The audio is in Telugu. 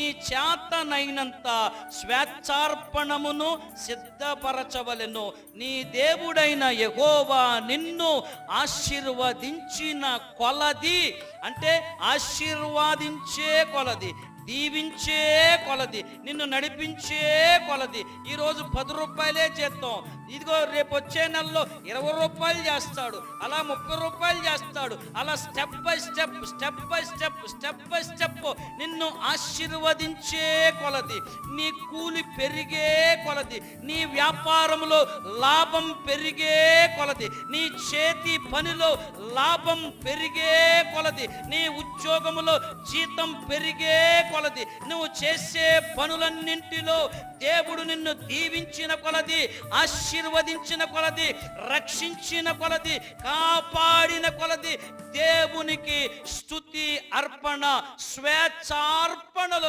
నీ చేతనైనంత స్వేచ్ఛార్పణమును సిద్ధపరచవలెను. నీ దేవుడైన యహోవా నిన్ను ఆశీర్వదించిన కొలది. అంటే ఆశీర్వాదించే కొలది. దీవించే కొలది నిన్ను నడిపించే కొలది. ఈరోజు పది రూపాయలే చేస్తాం. ఇదిగో రేపు వచ్చే నెలలో ఇరవై రూపాయలు చేస్తాడు అలా ముప్పై రూపాయలు చేస్తాడు. అలా step by step step by step step by step నిన్ను ఆశీర్వదించే కొలది. నీ కూలి పెరిగే కొలది నీ వ్యాపారంలో లాభం పెరిగే కొలది నీ చేతి పనిలో లాభం పెరిగే కొలది నీ ఉద్యోగములో జీతం పెరిగే కొలది. నువ్వు చేసే పనులన్నింటిలో దేవుడు నిన్ను దీవించిన కొలది ఆశీర్వదించిన కొలది రక్షించిన కొలది కాపాడిన కొలది. దేవునికి స్థుతి అర్పణ స్వేచ్ఛార్పణలను